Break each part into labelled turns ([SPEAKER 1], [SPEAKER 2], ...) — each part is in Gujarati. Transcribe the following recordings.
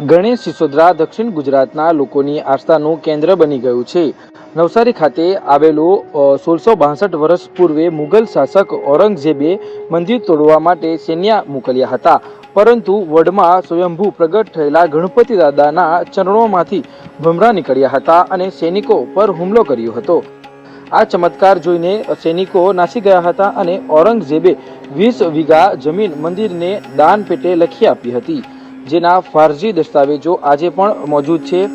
[SPEAKER 1] ગણેશ સિસોદરા દક્ષિણ ગુજરાતના લોકોની આસ્થાનું કેન્દ્ર બની ગયું છે. નવસારી ખાતે આવેલું સોળસો બાસઠ વર્ષ પૂર્વે મુઘલ શાસક ઔરંગઝેબે મંદિર તોડવા માટે સૈન્ય મોકલ્યા હતા. પરંતુ વડમાં સ્વયંભૂ પ્રગટ થયેલા ગણપતિ દાદાના ચરણોમાંથી ભમરા નીકળ્યા હતા અને સૈનિકો પર હુમલો કર્યો હતો. આ ચમત્કાર જોઈને સૈનિકો નાસી ગયા હતા અને ઔરંગઝેબે વીસ વીઘા જમીન મંદિરને દાન પેટે લખી આપી હતી. જેના ફારજી દસ્તાવેજો આજે પણ મોજૂદ છે.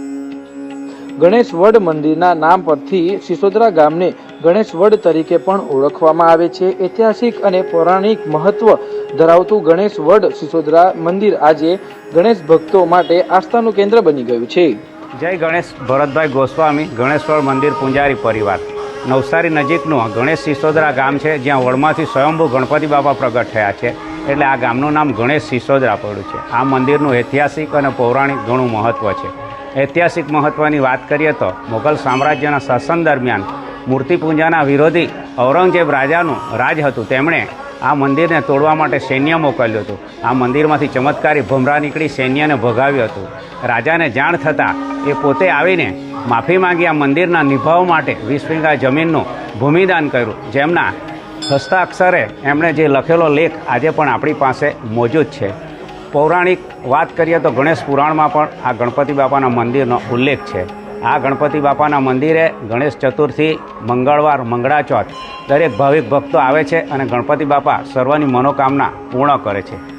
[SPEAKER 1] ગણેશ વડ મંદિરના નામ પરથી સિસોદરા ગામને ગણેશ વડ તરીકે પણ ઓળખવામાં આવે છે. ઐતિહાસિક અને પૌરાણિક મહત્વ ધરાવતું ગણેશ વડ સિસોદરા મંદિર આજે ગણેશ ભક્તો માટે આસ્થાનું કેન્દ્ર બની ગયું છે.
[SPEAKER 2] જય ગણેશ ભરતભાઈ ગોસ્વામી ગણેશ્વર મંદિર પૂંજારી પરિવાર. નવસારી નજીકનું ગણેશ સિસોદરા ગામ છે, જ્યાં વડમાંથી સ્વયંભૂ ગણપતિ બાપા પ્રગટ થયા છે. એટલે આ ગામનું નામ ગણેશ સિસોદરા પડ્યું છે. આ મંદિરનું ઐતિહાસિક અને પૌરાણિક ઘણું મહત્ત્વ છે. ઐતિહાસિક મહત્ત્વની વાત કરીએ તો મુઘલ સામ્રાજ્યના શાસન દરમિયાન મૂર્તિ પૂજાના વિરોધી ઔરંગઝેબ રાજાનું રાજ હતું. તેમણે આ મંદિરને તોડવા માટે સૈન્ય મોકલ્યું હતું. આ મંદિરમાંથી ચમત્કારી ભમરા નીકળી સૈન્યને ભગાવ્યું હતું. રાજાને જાણ થતાં એ પોતે આવીને માફી માંગી આ મંદિરના નિભાવ માટે વીસ વીઘા જમીનનું ભૂમિદાન કર્યું. જેમના હસ્તાક્ષરે એમણે જે લખેલો લેખ આજે પણ આપણી પાસે મોજૂદ છે. પૌરાણિક વાત કરીએ તો ગણેશ પુરાણમાં પણ આ ગણપતિ બાપાના મંદિરનો ઉલ્લેખ છે. આ ગણપતિ બાપાના મંદિરે ગણેશ ચતુર્થી, મંગળવાર, મંગળાચોથ દરેક ભાવિક ભક્તો આવે છે અને ગણપતિ બાપા સર્વની મનોકામના પૂર્ણ કરે છે.